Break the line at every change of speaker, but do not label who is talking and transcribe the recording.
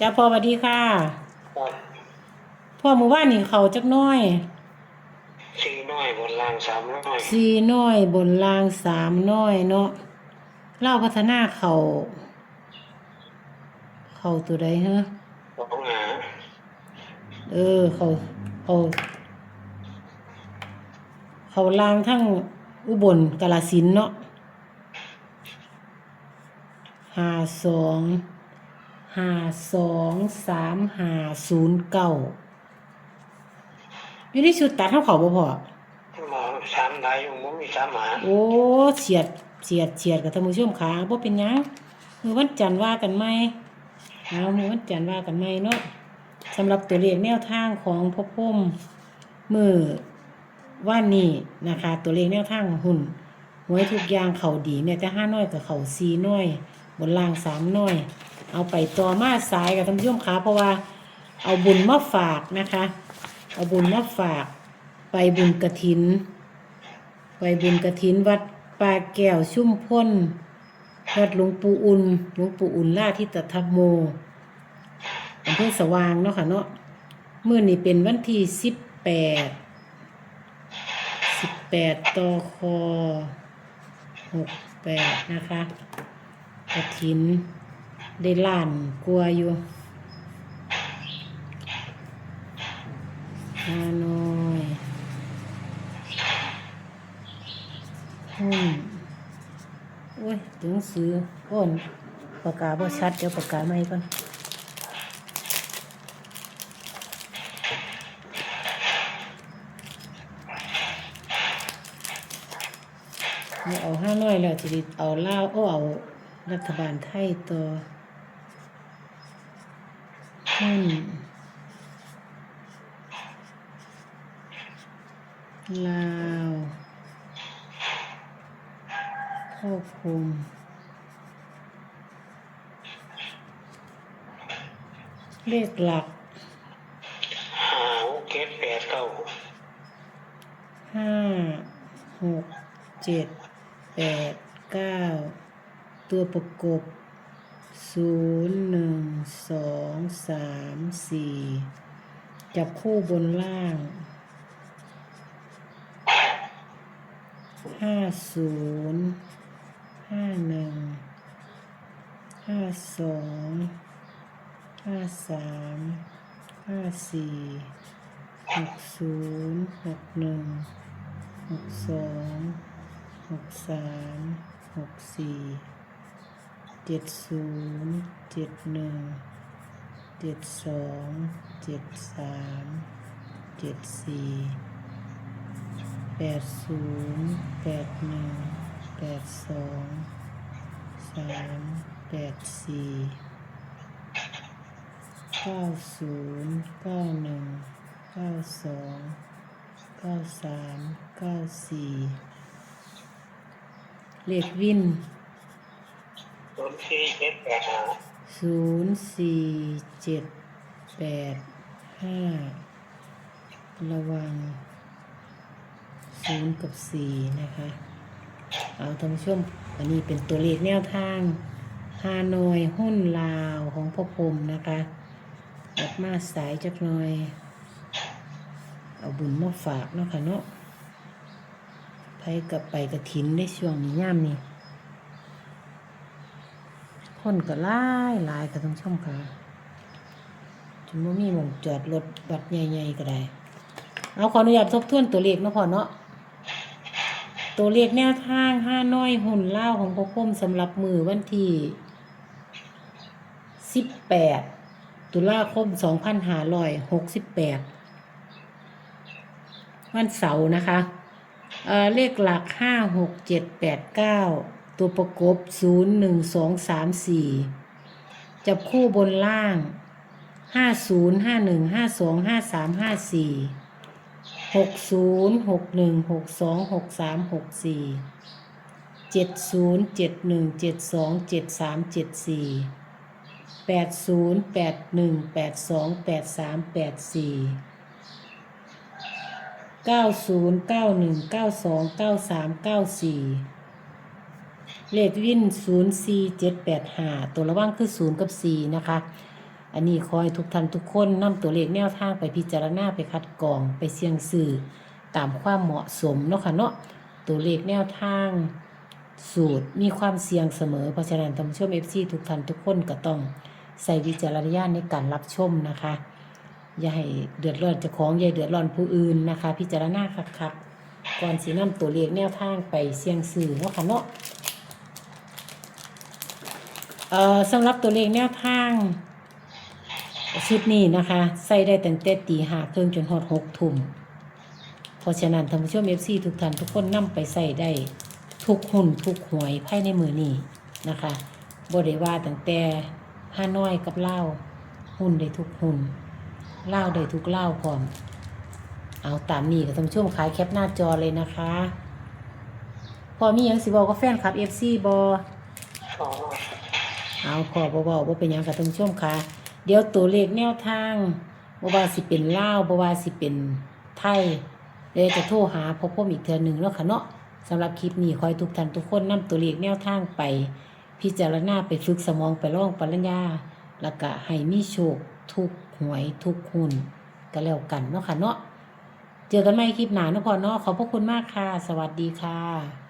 จ้าพ่อสวัสดีค่ะ
ครับ
พ่อหมู่บ้านนี่เขาจักหน้อย
สี่น้อยบนรางสามน้อย
สี่น้อยบนรางสามน้อยเนาะเล่าพัฒนาเขาเขาตัวใดฮะ
สองหา
เออเขาเขาเขาลางทั้งอุบลกาลสินธุ์เนาะห้าสอง ห้าสองสามห้าศูนย์เก้าอยู่ในชุดตัดเท่าเขาบ่พอ
หมอสามได้อยู่มุ้งมีสามหา
โอ้เฉียดเฉียดเฉียดกับท่านผู้ชมขาบ่เป็นหยังมือวันจันทร์ว่ากันไหมเอามือวันจันทร์ว่ากันไหมเนาะสำหรับตัวเลขแนวทางของพ่อพุ่มมือว่านนี้นะคะ ตัวเลขแนวทางหุ่นหวยทุกอย่างเขาดีเนี่ยแต่ห้าน้อยกับเขาซีน้อย บนล่างสามน้อย เอาไปต่อมาสายกับท่านผู้ชมขาเพราะว่าเอาบุญมาฝากนะคะ เอาบุญมาฝาก ไปบุญกระถิน ไปบุญกระถินวัดป่าแก้วชุ่มพ้นวัดหลวงปู่อุ่นหลวงปู่อุ่นล่าทิตธรรมโมอำเภอสว่างเนาะค่ะเนาะเมื่อนี้เป็นวันที่สิบแปดสิบแปดตอคอหกแปดนะคะกระถิน ได้ล้านกลัวอยู่ฮานอยหุ้นโอ้ยถึงซื้อก้นปากกาบ่ชัด เดี๋ยวปากกาใหม่ก่อนเอาห้าน้อยแล้วจะเอาเล่าวเอาเอารัฐบาลไทยต่อ หุ้นลาวครอบคลุมเลขหลัก
หาหกเจ็ดแปดเก้า
ห้าหกเจ็ดแปดเก้าตัวประกบ ศูนย์หนึ่งสองสามสี่จับคู่บนล่างห้าศูนย์ห้าหนึ่งห้าสองห้าสามห้าสี่หกศูนย์หกหนึ่งหกสองหกสามหกสี่ เจ็ดศูนย์เจ็ดหนึ่งเจ็ดสองเจ็ดสามเจ็ดสี่แปดศูนย์แปดหนึ่งแปดสองสามแปดสี่เก้าศูนย์เก้าหนึ่งเก้าสองเก้าสามเก้าสี่เลขวิน
ศูนย์สี่เจ็ดแปดห้า
ศูนย์สี่เจ็ดแปดห้าระวังศูนย์กับสี่นะคะ เอาท่านผู้ชมอันนี้เป็นตัวเลขแนวทางฮานอยหุ้นลาวของพ่อพรมนะคะออกมาสายจักหน่อย เอาบุญมาฝากเนาะค่ะเนาะไปกับไปกระถินได้ช่วงนี้ย่ามนี้ คนก็หลายหลายก็ต้องชมค่ะจนว่ามีหมองจอดรถบัดใหญ่ๆก็ได้ เอาขออนุญาตทบทวนตัวเลขนะพ่อเนาะตัวเลขแนวทางห้าน้อยหุ่นเล่าของพ่อคมสำหรับมือวันที่สิบแปดตุลาคมสองพันห้าร้อยหกสิบแปดวันเสาร์นะคะเเลขหลักห้าหกเจ็ดแปดเก้า ตัวประกบ 0 1 2 3 4 จับคู่บนล่าง 50 51 52 53 54 60 61 62 63 64 70 71 72 73 74 80 81 82 83 84 90 91 92 93 94 เลขวินศูนย์สี่เจ็ดแปดห้าตัวระว่างคือศูนย์กับสี่นะคะ อันนี้ขอให้ทุกท่านทุกคนนำตัวเลขแนวทางไปพิจารณาไปคัดกรองไปเสี่ยงซื้อตามความเหมาะสมเนาะค่ะเนาะตัวเลขแนวทางสูตรมีความเสี่ยงเสมอเพราะฉะนั้นท่านผู้ชม FC ทุกท่านทุกคนก็ต้องใส่วิจารณญาณในการรับชมนะคะ อย่าให้เดือดร้อนจ้าของอย่าเดือดร้อนผู้อื่นนะคะ พิจารณาคักๆก่อนสินำตัวเลขแนวทางไปเสี่ยงซื้อเนาะค่ะเนาะ เอ่อสำหรับตัวเลขแนวทางชุดนี้นะคะ ใส่ได้ตั้งแต่ตีห้าครึ่งจนฮอดหกทุ่มเพราะฉะนั้นท่านผู้ชม FC ทุกท่านทุกคนนำไปใส่ได้ทุกหุ่นทุกหวยภายในมือนี้นะคะบได้ว่าตั้งแต่ห้าน้อยกับเล่าหุ่นได้ทุกหุ่นเล่าได้ทุกเล่าพร้อมเอาตามนี้ก็ต้องช่วงขายแคปหน้าจอเลยนะคะ พอมีหยังสิบอกก็แฟนคลับ FC บอ
อ๋อ
เอาพอบ่เว้าบ่เป็นยังก็ต้องช่วงค่ะ เดี๋ยวตัวเลขแนวทางบ่ว่าสิเป็นลาวบ่ว่าสิเป็นไทยเดี๋ยวจะโทรหาพ่อพ่ออีกเทือหนึงเนาะค่ะเนาะสำหรับคลิปนี้ขอให้ทุกท่านทุกคนนำตัวเลขแนวทางไป พิจารณาไปฝึกสมองไปลองปริญญา แล้วก็ให้มีโชคทุกหวยทุกหุ้นก็แล้วกันเนาะค่ะเนาะเจอกันใหม่คลิปหน้าเนาะพ่อเนาะขอบพระคุณมากค่ะ สวัสดีค่ะ